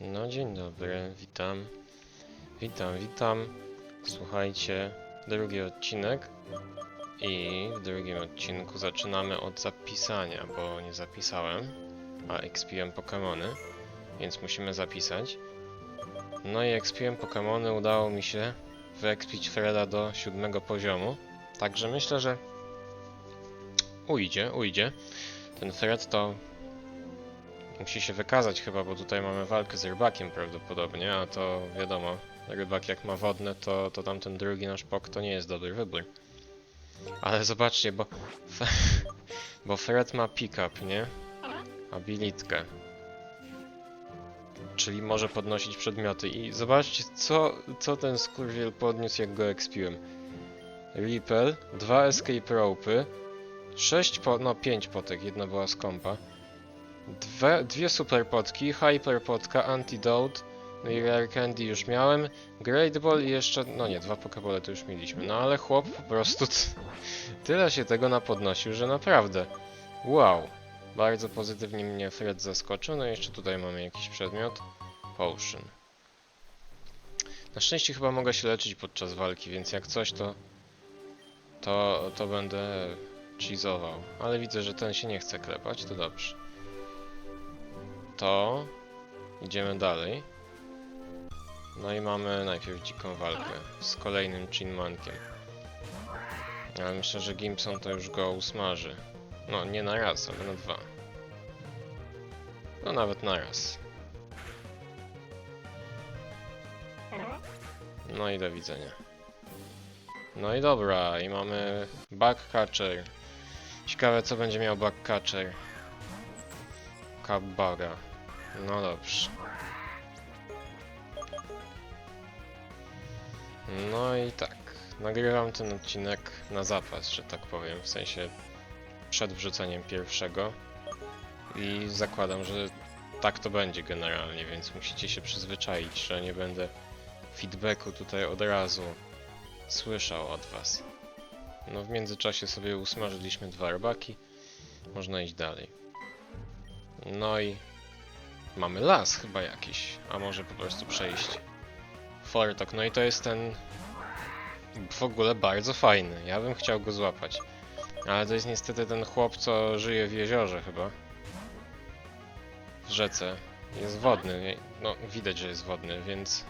No dzień dobry, witam. Witam, witam. Słuchajcie, drugi odcinek. I w drugim odcinku zaczynamy od zapisania, bo nie zapisałem, a expiłem Pokémony, więc musimy zapisać. No i expiłem Pokémony, udało mi się wyekspić Freda do siódmego poziomu. Także myślę, że ujdzie, ujdzie. Ten Fred to musi się wykazać chyba, bo tutaj mamy walkę z rybakiem prawdopodobnie, a to wiadomo, rybak jak ma wodne, to, to tamten drugi nasz pok to nie jest dobry wybór. Ale zobaczcie, bo, bo Fred ma pick-up, nie? Abilitkę. Czyli może podnosić przedmioty i zobaczcie, co, co ten skurwiel podniósł, jak go expiłem. Ripple, dwa escape rope'y, sześć po... no pięć potek, jedna była skąpa. Dwie, dwie super potki, hyper potka, antidote no i rare candy już miałem, great ball i jeszcze, no nie, dwa pokebole to już mieliśmy, no ale chłop po prostu tyle się tego napodnosił, że naprawdę, wow, bardzo pozytywnie mnie Fred zaskoczył, no i jeszcze tutaj mamy jakiś przedmiot, potion. Na szczęście chyba mogę się leczyć podczas walki, więc jak coś to, to, to będę cheezował, ale widzę, że ten się nie chce klepać, to dobrze to idziemy dalej. No i mamy najpierw dziką walkę z kolejnym Chinmankiem. Ale myślę, że Gimpson to już go usmaży. No, nie na raz, ale na dwa. No nawet na raz. No i do widzenia. No i dobra, i mamy Backcatcher. Ciekawe co będzie miał Backcatcher. Kabbaga. No dobrze. No i tak. Nagrywam ten odcinek na zapas, że tak powiem, w sensie przed wrzuceniem pierwszego. I zakładam, że tak to będzie generalnie, więc musicie się przyzwyczaić, że nie będę feedbacku tutaj od razu słyszał od was. No w międzyczasie sobie usmażyliśmy dwa robaki. Można iść dalej. No i mamy las chyba jakiś, a może po prostu przejść. Fortok, no i to jest ten w ogóle bardzo fajny. Ja bym chciał go złapać. Ale to jest niestety ten chłop, co żyje w jeziorze chyba. W rzece. Jest wodny. No, widać, że jest wodny, więc...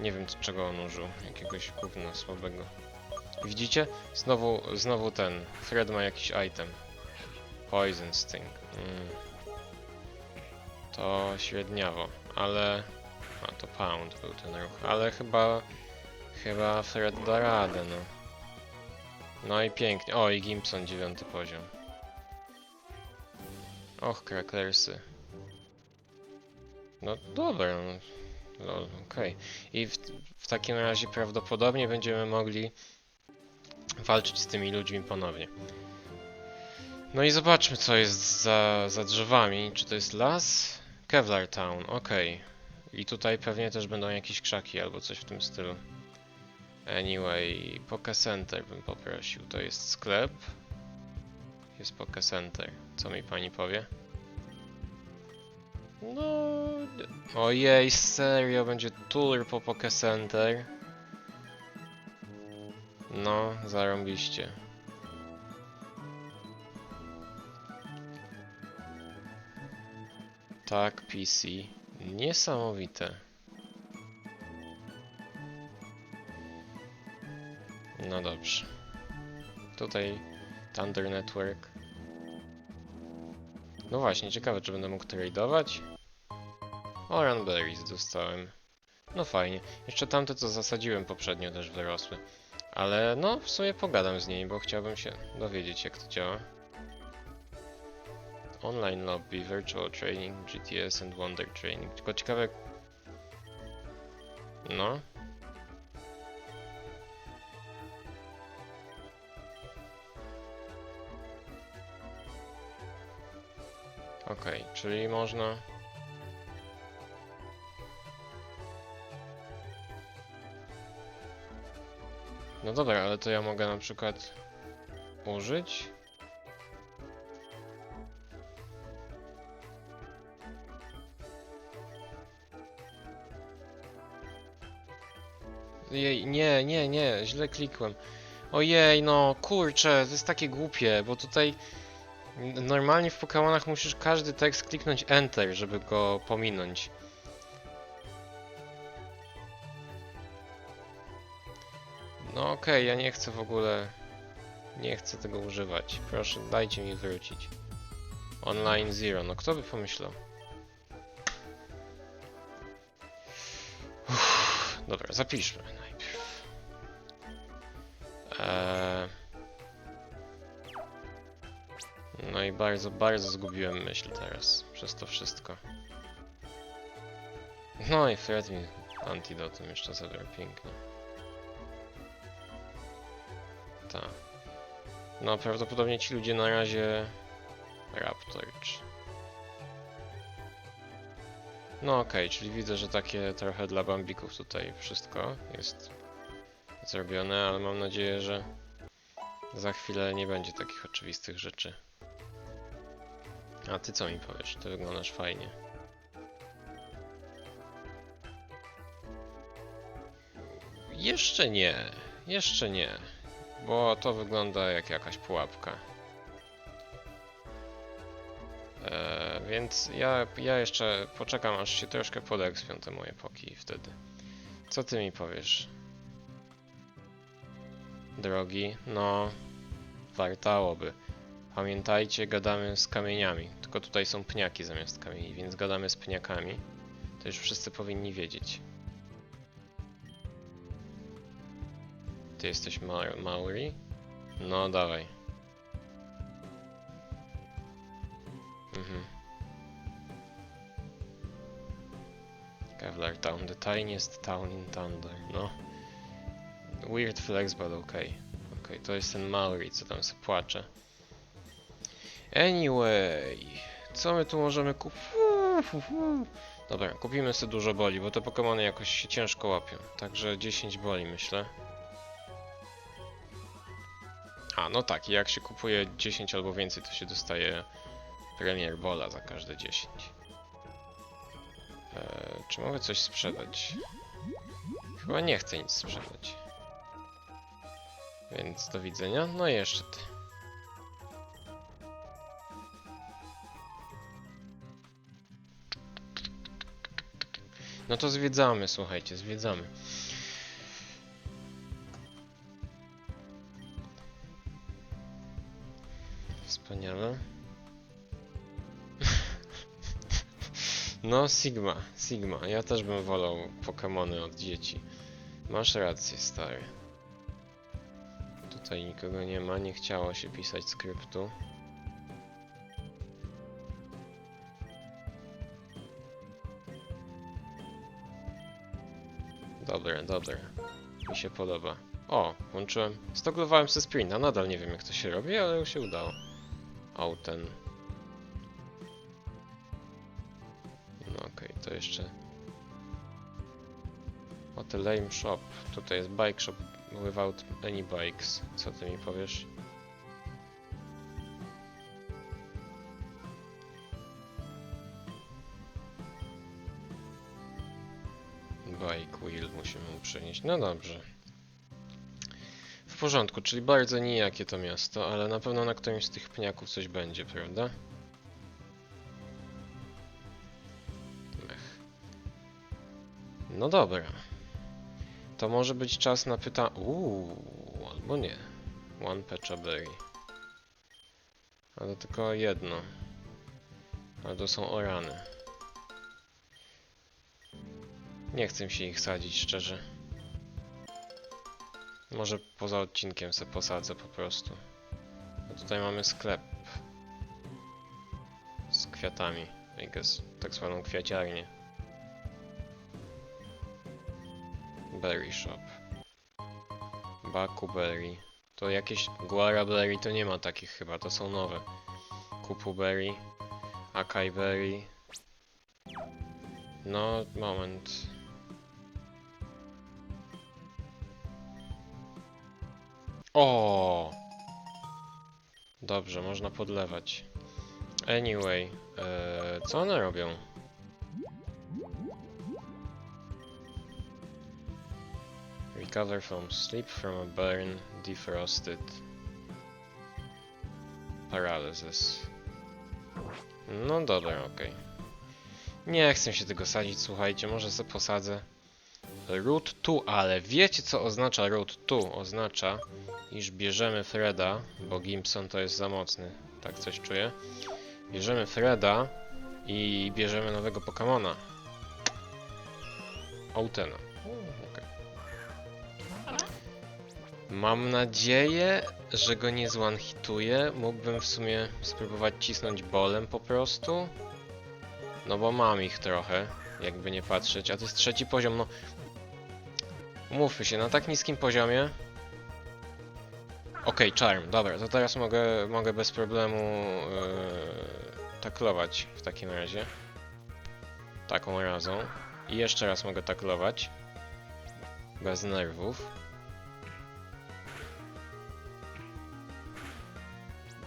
Nie wiem, czego on użył. Jakiegoś gówna słabego. Widzicie? Znowu, znowu ten. Fred ma jakiś item. Poison Sting. Mm. To średniawo, ale... A, to Pound był ten ruch, ale chyba... Chyba Fred da radę, no. No i pięknie. O, i Gimpson dziewiąty poziom. Och, Cracklersy. No dobra, no. Lol, okej. I w, w takim razie prawdopodobnie będziemy mogli walczyć z tymi ludźmi ponownie. No i zobaczmy, co jest za, za drzewami. Czy to jest las? Kevlar Town, okej. I tutaj pewnie też będą jakieś krzaki albo coś w tym stylu. Anyway, Poke Center bym poprosił. To jest sklep. Jest Poke Center. Co mi pani powie? No... Ojej, serio, będzie tour po Poke Center. No, zarąbiście. Tak, PC. Niesamowite. No dobrze. Tutaj Thunder Network. No właśnie, ciekawe czy będę mógł tradeować. O, Runberries dostałem. No fajnie. Jeszcze tamte co zasadziłem poprzednio też wyrosły. Ale no, w sumie pogadam z nimi, bo chciałbym się dowiedzieć jak to działa. Online lobby, virtual training, GTS and Wonder training. Tylko ciekawe... No. Okej, czyli można... No dobra, ale to ja mogę na przykład użyć Jej, nie, nie, nie, źle klikłem. Ojej, no kurczę, to jest takie głupie, bo tutaj normalnie w Pokémonach musisz każdy tekst kliknąć Enter, żeby go pominąć. No okej, ja nie chcę w ogóle... Nie chcę tego używać. Proszę, dajcie mi wrócić. Online Zero, no kto by pomyślał? Uff, dobra, zapiszmy. Eee... No i bardzo, bardzo zgubiłem myśl teraz przez to wszystko. No i Fred mi antidotum jeszcze zabrał, pięknie. Tak. No prawdopodobnie ci ludzie na razie... Raptorch. No okej, czyli widzę, że takie trochę dla bambików tutaj wszystko jest zrobione, ale mam nadzieję, że za chwilę nie będzie takich oczywistych rzeczy. A ty co mi powiesz? Ty wyglądasz fajnie. Jeszcze nie, jeszcze nie, bo to wygląda jak jakaś pułapka. Eee, więc ja, ja jeszcze poczekam aż się troszkę podekspią te moje poki wtedy. Co ty mi powiesz? Drogi, no wartałoby. Pamiętajcie, gadamy z kamieniami. Tylko tutaj są pniaki zamiast kamieni, więc gadamy z pniakami. To już wszyscy powinni wiedzieć. Ty jesteś Ma? No dawaj. Mhm. Kevlar Town, the tiniest town in Thunder, no. Weird flex, but okay. Okej, to jest ten Maori, co tam sobie płacze. Anyway, co my tu możemy kupić? Dobra, kupimy sobie dużo boli, bo te Pokémony jakoś się ciężko łapią. Także 10 boli myślę. A, no tak, jak się kupuje 10 albo więcej, to się dostaje Premier Bola za każde 10. Eee, czy mogę coś sprzedać? Chyba nie chcę nic sprzedać. Więc do widzenia. No i jeszcze ty. No to zwiedzamy, słuchajcie, zwiedzamy. Wspaniale. No, Sigma, Sigma. Ja też bym wolał Pokémony od dzieci. Masz rację, stary. Tutaj nikogo nie ma, nie chciało się pisać skryptu. Dobre, dobre. Mi się podoba. O, włączyłem. Stoglowałem sobie sprinta, nadal nie wiem jak to się robi, ale się udało. O, ten. No okej, to jeszcze... O, the lame shop. Tutaj jest bike shop without any bikes. Co ty mi powiesz? Bike wheel musimy mu przenieść. No dobrze. W porządku, czyli bardzo nijakie to miasto, ale na pewno na którymś z tych pniaków coś będzie, prawda? Mech. No dobra. To może być czas na pyta... Uuu, albo nie. One Pecha Berry. Ale tylko jedno. Ale to są orany. Nie chcę się ich sadzić, szczerze. Może poza odcinkiem se posadzę po prostu. A tutaj mamy sklep. Z kwiatami. I guess, tak zwaną kwiaciarnię. Berry Shop. Baku Berry. To jakieś Guara Berry to nie ma takich chyba, to są nowe. Kupu Berry. Akai Berry. No, moment. O! Dobrze, można podlewać. Anyway, e, co one robią? Recover from sleep from a burn, defrosted. Paralysis. No dobra, okej. Nie chcę się tego sadzić, słuchajcie, może sobie posadzę. Root 2, ale wiecie co oznacza root 2? Oznacza, iż bierzemy Freda, bo Gimpson to jest za mocny, tak coś czuję. Bierzemy Freda i bierzemy nowego Pokemona. Outena. Mam nadzieję, że go nie zone-hituję. Mógłbym w sumie spróbować cisnąć bolem po prostu. No bo mam ich trochę, jakby nie patrzeć. A to jest trzeci poziom, no... Umówmy się, na tak niskim poziomie... Okej, charm, dobra, to teraz mogę, mogę bez problemu yy, taklować w takim razie. Taką razą. I jeszcze raz mogę taklować. Bez nerwów.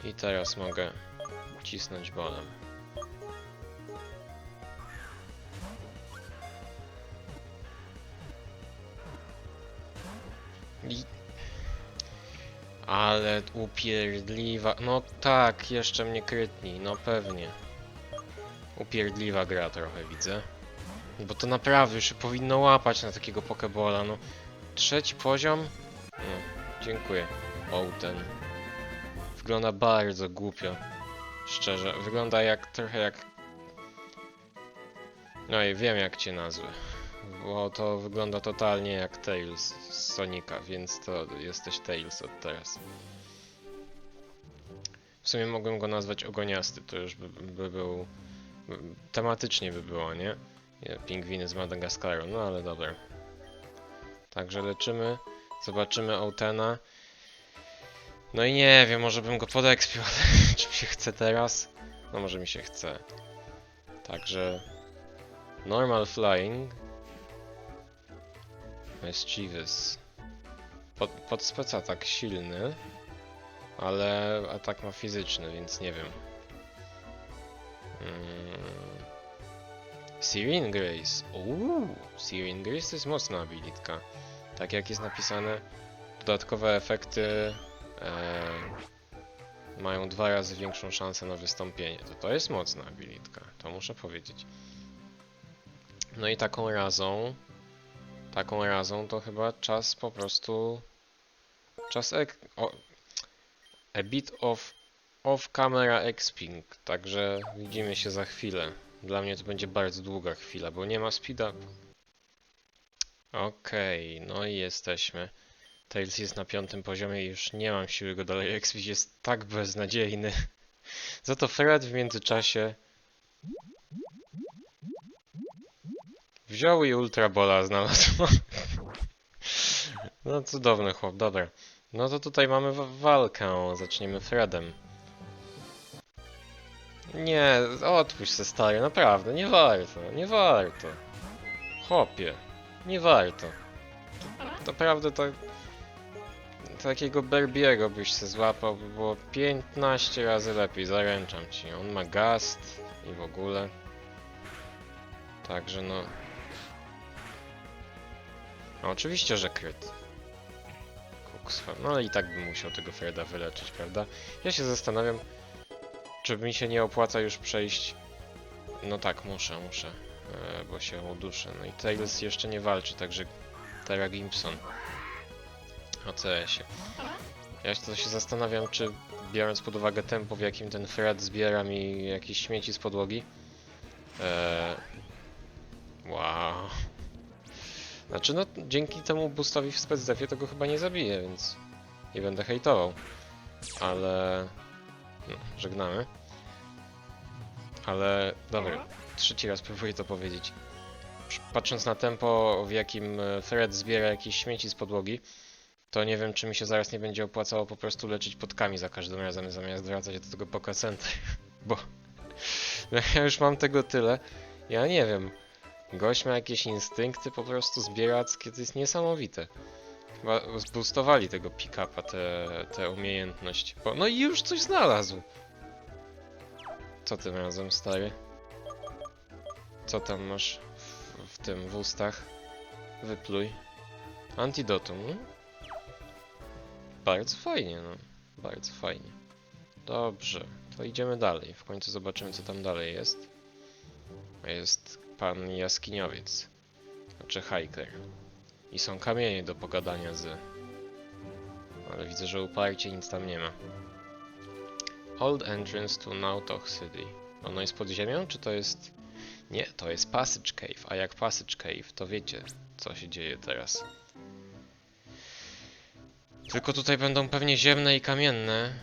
I teraz mogę cisnąć bolem. Ale upierdliwa... No tak, jeszcze mnie krytni, no pewnie. Upierdliwa gra trochę, widzę. Bo to naprawdę już się powinno łapać na takiego pokebola, no. Trzeci poziom? No, dziękuję. O, ten. Wygląda bardzo głupio. Szczerze, wygląda jak trochę jak... No i wiem jak cię nazwę. Bo to wygląda totalnie jak Tails z Sonika, więc to jesteś Tails od teraz. W sumie mogłem go nazwać Ogoniasty, to już by, by był... by- Tematycznie by było, nie? Nie, Pingwiny z Madagaskaru, no ale dobra. Także leczymy, zobaczymy Outena. No i nie wiem, może bym go podekspił, ale czy mi się chce teraz? No może mi się chce. Także... Normal Flying. Mischievous. Pod, pod spec atak silny, ale atak ma fizyczny, więc nie wiem. Mm. Grace. Uuu, Sirin Grace to jest mocna abilitka. Tak jak jest napisane, dodatkowe efekty e, mają dwa razy większą szansę na wystąpienie. To to jest mocna abilitka, to muszę powiedzieć. No i taką razą, taką razą to chyba czas po prostu, czas ek, o, a bit of off camera exping, także widzimy się za chwilę. Dla mnie to będzie bardzo długa chwila, bo nie ma speed up. Okej, no i jesteśmy. Tails jest na piątym poziomie i już nie mam siły go dalej expić, jest tak beznadziejny. Za to Fred w międzyczasie wziął i Ultra Bola znalazł. No cudowny chłop, dobra. No to tutaj mamy wa- walkę, zaczniemy Fredem. Nie, odpuść se stary, naprawdę, nie warto, nie warto. Chłopie, nie warto. Naprawdę to... Takiego Berbiego byś se złapał, by było 15 razy lepiej, zaręczam ci. On ma gast i w ogóle. Także no... No oczywiście, że kryt. Kukswa. No ale i tak bym musiał tego Freda wyleczyć, prawda? Ja się zastanawiam, czy mi się nie opłaca już przejść... No tak, muszę, muszę, e, bo się uduszę. No i Tails jeszcze nie walczy, także Tera Gimpson. O CS-ie. Ja się to się zastanawiam, czy biorąc pod uwagę tempo, w jakim ten Fred zbiera mi jakieś śmieci z podłogi. Eee... Wow. Znaczy no, dzięki temu boostowi w specdefie to go chyba nie zabiję, więc nie będę hejtował. Ale... No, żegnamy. Ale... Dobra, trzeci raz próbuję to powiedzieć. Patrząc na tempo, w jakim e, Fred zbiera jakieś śmieci z podłogi, to nie wiem, czy mi się zaraz nie będzie opłacało po prostu leczyć podkami za każdym razem, zamiast wracać do tego Poké Center. Bo no ja już mam tego tyle. Ja nie wiem. Gość ma jakieś instynkty po prostu zbierackie, to jest niesamowite. Chyba zboostowali tego pick-upa, te umiejętność. Bo, no i już coś znalazł. Co tym razem, stary? Co tam masz w, w tym, w ustach? Wypluj. Antidotum. Bardzo fajnie, no. Bardzo fajnie. Dobrze, to idziemy dalej. W końcu zobaczymy, co tam dalej jest. Jest pan jaskiniowiec. Znaczy hiker. I są kamienie do pogadania z... Ale widzę, że uparcie nic tam nie ma. Old entrance to Nautoch City. Ono jest pod ziemią, czy to jest... Nie, to jest Passage Cave, a jak Passage Cave, to wiecie, co się dzieje teraz. Tylko tutaj będą pewnie ziemne i kamienne.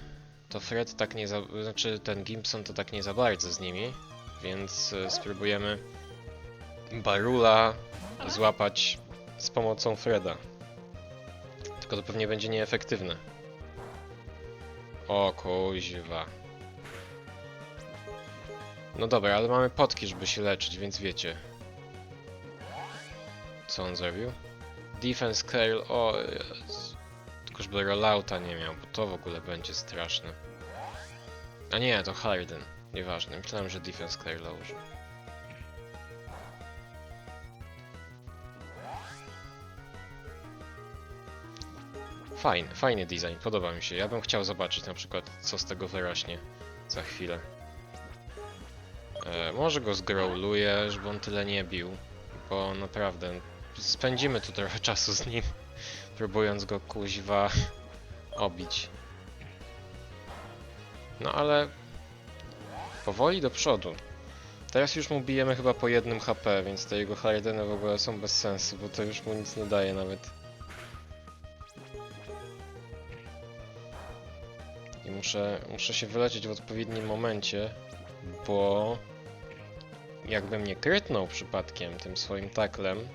To Fred tak nie za... znaczy ten Gimpson to tak nie za bardzo z nimi, więc e, spróbujemy Barula złapać z pomocą Freda. Tylko to pewnie będzie nieefektywne. O kuźwa. No dobra, ale mamy potki, żeby się leczyć, więc wiecie. Co on zrobił? Defense Curl, o Jezu. Tylko żeby rollouta nie miał, bo to w ogóle będzie straszne. A nie, to Harden. Nieważne, myślałem, że Defense Curl użył. Fajny, fajny design, podoba mi się. Ja bym chciał zobaczyć na przykład, co z tego wyrośnie za chwilę. E, może go zgrowluję, żeby on tyle nie bił, bo naprawdę spędzimy tu trochę czasu z nim, próbując go kuźwa obić. No ale powoli do przodu. Teraz już mu bijemy chyba po jednym HP, więc te jego Hardeny w ogóle są bez sensu, bo to już mu nic nie daje nawet. I muszę, muszę się wyleczyć w odpowiednim momencie, bo jakbym nie krytnął przypadkiem tym swoim taklem,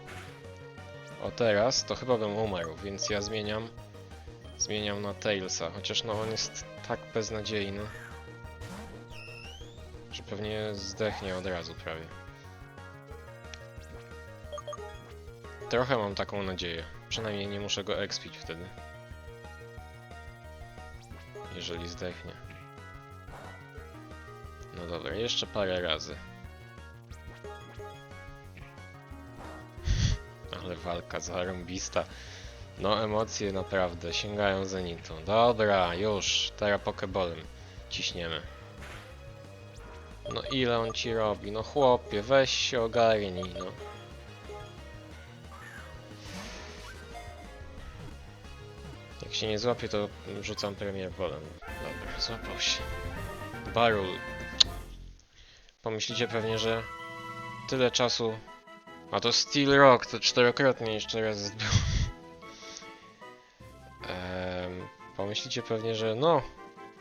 o teraz, to chyba bym umarł, więc ja zmieniam, zmieniam na Tailsa, chociaż no on jest tak beznadziejny, że pewnie zdechnie od razu prawie. Trochę mam taką nadzieję, przynajmniej nie muszę go expić wtedy. Jeżeli zdechnie. No dobra, jeszcze parę razy. Walka zarąbista. No emocje naprawdę sięgają zenitu. Dobra, już. Teraz pokebolem ciśniemy. No ile on ci robi? No chłopie, weź się ogarnij, no. Jak się nie złapie, to rzucam premier bolem. Dobra, złapał się. Barul. Pomyślicie pewnie, że tyle czasu. A to Steel Rock, to czterokrotnie jeszcze raz zbył. Ehm, pomyślicie pewnie, że no,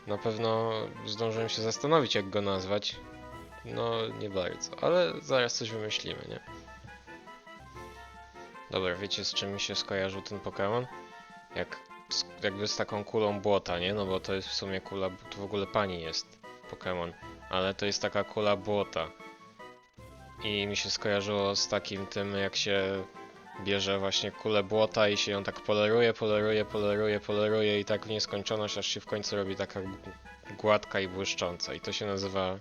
na pewno zdążyłem się zastanowić, jak go nazwać. No, nie bardzo, ale zaraz coś wymyślimy, nie? Dobra, wiecie z czym mi się skojarzył ten Pokémon? Jak jakby z taką kulą błota, nie? No bo to jest w sumie kula, to w ogóle pani jest Pokémon, ale to jest taka kula błota. I mi się skojarzyło z takim tym, jak się bierze właśnie kulę błota i się ją tak poleruje, poleruje, poleruje, poleruje i tak w nieskończoność, aż się w końcu robi taka gładka i błyszcząca. I to się nazywa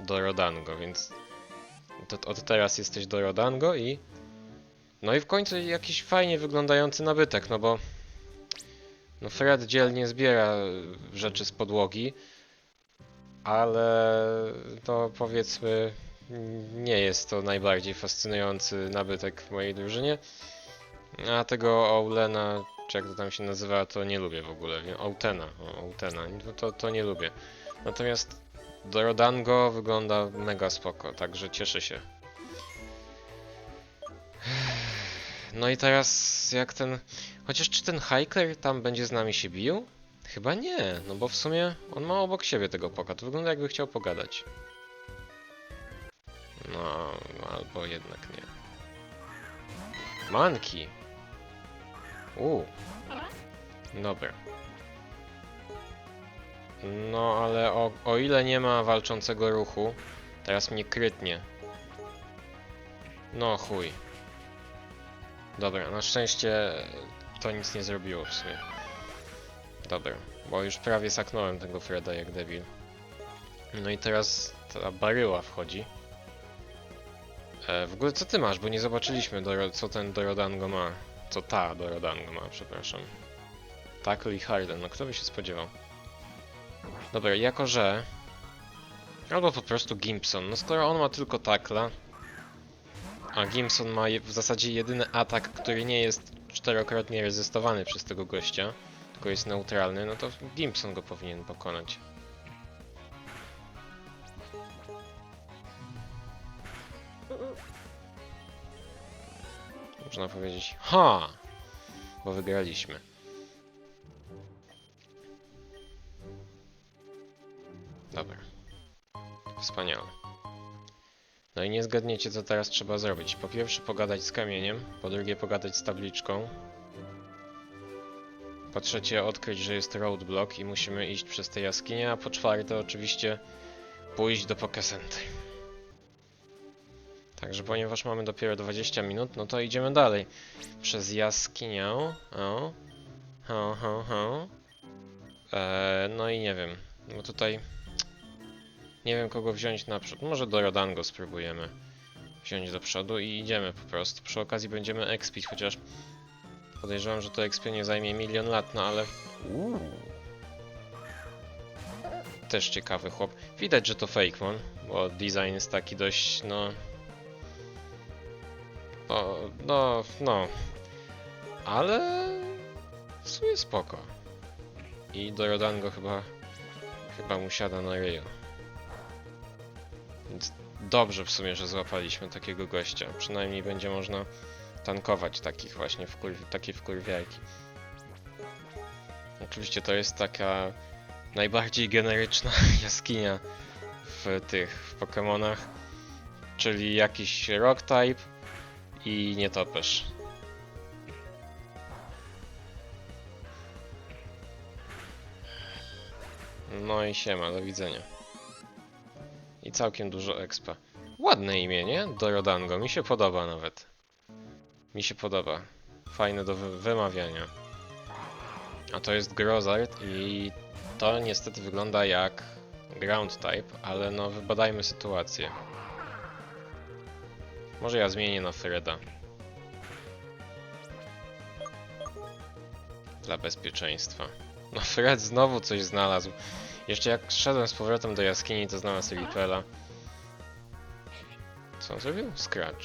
Dorodango, więc to, od teraz jesteś Dorodango i no i w końcu jakiś fajnie wyglądający nabytek, no bo no Fred dzielnie zbiera rzeczy z podłogi, ale to powiedzmy nie jest to najbardziej fascynujący nabytek w mojej drużynie. A tego Aulena, czy jak to tam się nazywa, to nie lubię w ogóle. wie- Autena, o, Autena, to- to, to nie lubię. Natomiast Dorodango wygląda mega spoko, także cieszę się. No i teraz jak ten... Chociaż czy ten hiker tam będzie z nami się bił? Chyba nie, no bo w sumie on ma obok siebie tego poka. To wygląda jakby chciał pogadać. No, albo jednak nie. Manki! U. Dobra. No, ale o, o ile nie ma walczącego ruchu, teraz mnie krytnie. No chuj. Dobra, na szczęście to nic nie zrobiło w sumie. Dobra, bo już prawie saknąłem tego Freda jak debil. No i teraz ta baryła wchodzi. E, w ogóle co ty masz, bo nie zobaczyliśmy Doro, co ten Dorodango ma. To ta do Rodango ma, przepraszam. Tackle i Harden, no kto by się spodziewał? Dobra, jako że... Albo po prostu Gimpson, no skoro on ma tylko tackla, a Gimson ma w zasadzie jedyny atak, który nie jest czterokrotnie rezystowany przez tego gościa, tylko jest neutralny, no to Gimson go powinien pokonać. Można powiedzieć, ha! Bo wygraliśmy. Dobra. Wspaniale. No i nie zgadniecie, co teraz trzeba zrobić. Po pierwsze pogadać z kamieniem, po drugie pogadać z tabliczką. Po trzecie odkryć, że jest roadblock i musimy iść przez te jaskinie, a po czwarte oczywiście pójść do Pokesenty. Także ponieważ mamy dopiero 20 minut, no to idziemy dalej. Przez jaskinię. O. Ho, ho, ho. Eee, no i nie wiem. Bo tutaj nie wiem kogo wziąć naprzód. Może do Rodango spróbujemy wziąć do przodu i idziemy po prostu. Przy okazji będziemy expić, chociaż podejrzewam, że to expienie zajmie milion lat, no ale... Też ciekawy chłop. Widać, że to Fakemon, bo design jest taki dość, no... No, no, no. Ale... W sumie spoko. I do Rodango chyba... Chyba mu siada na ryju. Więc dobrze w sumie, że złapaliśmy takiego gościa. Przynajmniej będzie można tankować takich właśnie wkur takie wkurwiajki. Oczywiście to jest taka najbardziej generyczna jaskinia w tych w Pokémonach, czyli jakiś rock type i nietoperz. No i siema, do widzenia. I całkiem dużo expa. Ładne imię, nie? Dorodango, mi się podoba nawet. Mi się podoba. Fajne do wy wymawiania. A to jest Grozard i to niestety wygląda jak Ground type, ale no wybadajmy sytuację. Może ja zmienię na Freda. Dla bezpieczeństwa. No Fred znowu coś znalazł. Jeszcze jak szedłem z powrotem do jaskini, to znalazł Ripela. Co on zrobił? Scratch.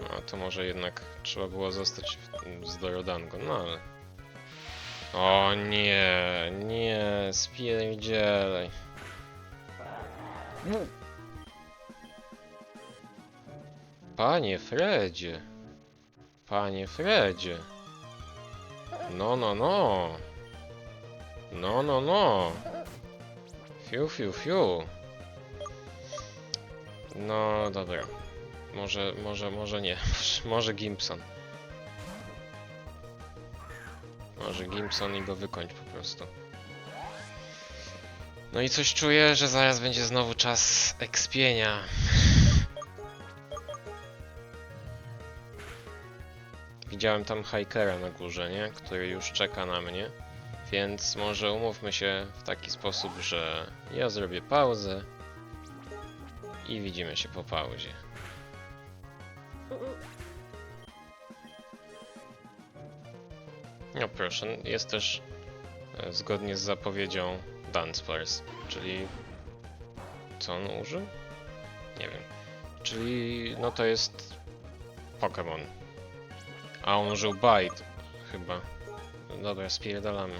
No to może jednak trzeba było zostać w- z Dorodango, no ale... O nie, nie, spierdzielaj. Panie Fredzie. Panie Fredzie. No, no, no. No, no, no. Fiu, fiu, fiu. No, dobra. Może, może, może nie. Może Gimpson. Może Gimpson i go wykończ po prostu. No i coś czuję, że zaraz będzie znowu czas ekspienia. Widziałem tam hikera na górze, nie? Który już czeka na mnie. Więc może umówmy się w taki sposób, że ja zrobię pauzę i widzimy się po pauzie. No proszę, jest też e, zgodnie z zapowiedzią Dunsparce, czyli co on użył? Nie wiem. Czyli no to jest Pokémon. A on użył Bite chyba. Dobra, spierdalamy.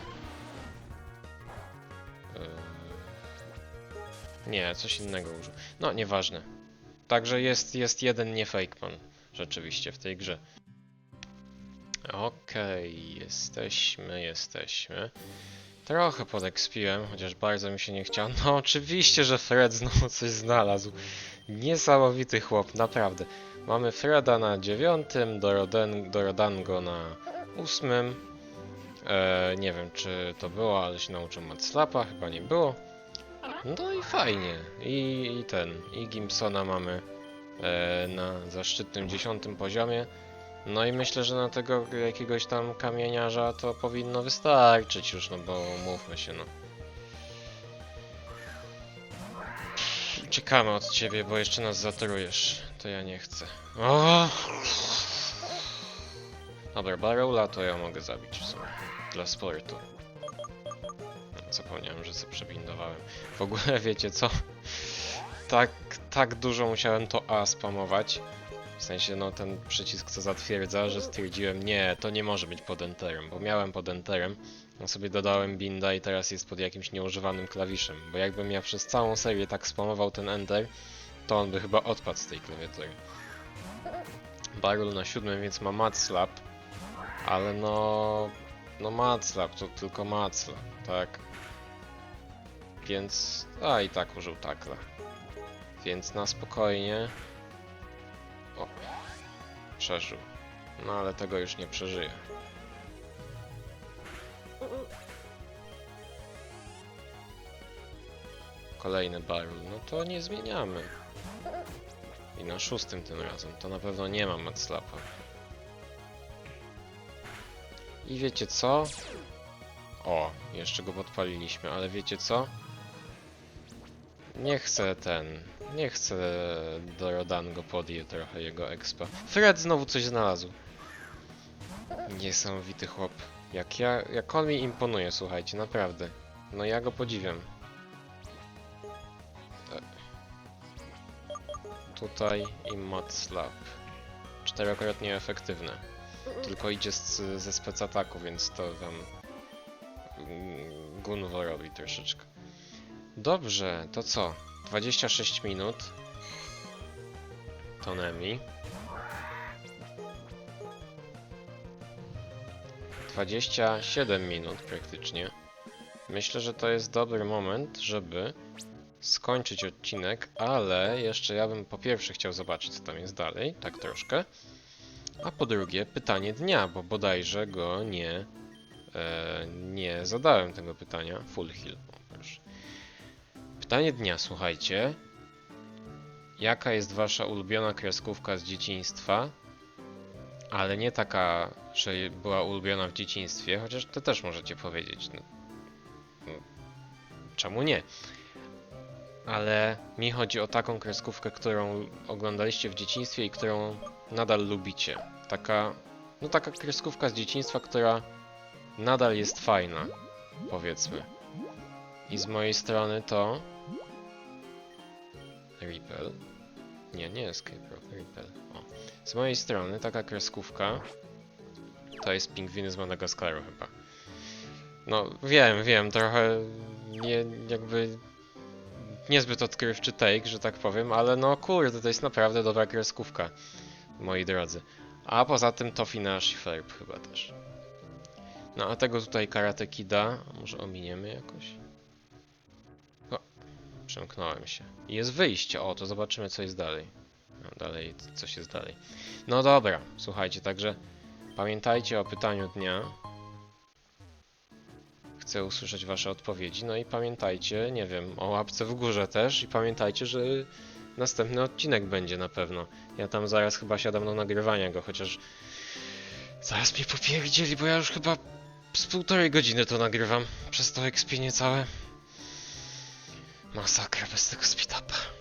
Yy... Nie, coś innego użył. No, nieważne. Także jest, jest jeden nie Fakemon rzeczywiście w tej grze. Okej, jesteśmy, jesteśmy. Trochę podekspiłem, chociaż bardzo mi się nie chciało. No oczywiście, że Fred znowu coś znalazł. Niesamowity chłop, naprawdę. Mamy Freda na dziewiątym, Doroden, Dorodango na ósmym. E, nie wiem, czy to było, ale się nauczył Matslapa, chyba nie było. No i fajnie. I, i ten, i Gimpsona mamy e, na zaszczytnym dziesiątym poziomie. No i myślę, że na tego jakiegoś tam kamieniarza to powinno wystarczyć już, no bo mówmy się, no. Czekamy od ciebie, bo jeszcze nas zatorujesz. To ja nie chcę. O! Dobra, Barrowla to ja mogę zabić w sumie. Dla sportu. Zapomniałem, że sobie przebindowałem. W ogóle wiecie co? Tak, tak dużo musiałem to A spamować. W sensie, no ten przycisk co zatwierdza, że stwierdziłem, nie, to nie może być pod enterem, bo miałem pod enterem, no sobie dodałem binda i teraz jest pod jakimś nieużywanym klawiszem, bo jakbym ja przez całą serię tak spamował ten enter, to on by chyba odpadł z tej klawiatury. Barrel na siódmym, więc ma mat slap, ale no... no mat slap, to tylko mat slap, tak? Więc... a i tak użył takla. Więc na spokojnie... O, przeżył. No ale tego już nie przeżyje. Kolejny barrel, no to nie zmieniamy. I na szóstym tym razem, to na pewno nie ma Matslapa. I wiecie co? O, jeszcze go podpaliliśmy, ale wiecie co? Nie chcę ten. Nie chcę do Rodango podje trochę jego expa. Fred znowu coś znalazł. Niesamowity chłop. Jak ja, jak on mi imponuje, słuchajcie, naprawdę. No ja go podziwiam. E. Tutaj i mod slap. Czterokrotnie efektywne. Tylko idzie z, ze specataku, więc to tam mm, gunwo robi troszeczkę. Dobrze, to co? 26 minut. Tonemi. 27 minut praktycznie. Myślę, że to jest dobry moment, żeby skończyć odcinek, ale jeszcze ja bym po pierwsze chciał zobaczyć, co tam jest dalej, tak troszkę. A po drugie, pytanie dnia, bo bodajże go nie, e, nie zadałem tego pytania. Full heal, proszę. Pytanie dnia, słuchajcie. Jaka jest wasza ulubiona kreskówka z dzieciństwa? Ale nie taka, że była ulubiona w dzieciństwie, chociaż to też możecie powiedzieć. No. No, Czemu nie? Ale mi chodzi o taką kreskówkę, którą oglądaliście w dzieciństwie i którą nadal lubicie. Taka, no taka kreskówka z dzieciństwa, która nadal jest fajna, powiedzmy. I z mojej strony to... Ripple. Nie, nie Escape Rope, Ripple. O. Z mojej strony taka kreskówka to jest Pingwiny z Madagaskaru chyba. No wiem, wiem, trochę nie, jakby niezbyt odkrywczy take, że tak powiem, ale no kurde, to jest naprawdę dobra kreskówka, moi drodzy. A poza tym to Finash Ferb chyba też. No a tego tutaj Karate Kida, może ominiemy jakoś? O, przemknąłem się. I jest wyjście, o to zobaczymy co jest dalej. No, dalej, coś jest dalej. No dobra, słuchajcie, także pamiętajcie o pytaniu dnia. Chcę usłyszeć wasze odpowiedzi, no i pamiętajcie, nie wiem, o łapce w górze też i pamiętajcie, że następny odcinek będzie na pewno. Ja tam zaraz chyba siadam do nagrywania go, chociaż zaraz mnie popierdzieli, bo ja już chyba z półtorej godziny to nagrywam przez to ekspienie całe. Masakra bez tego speed-upa.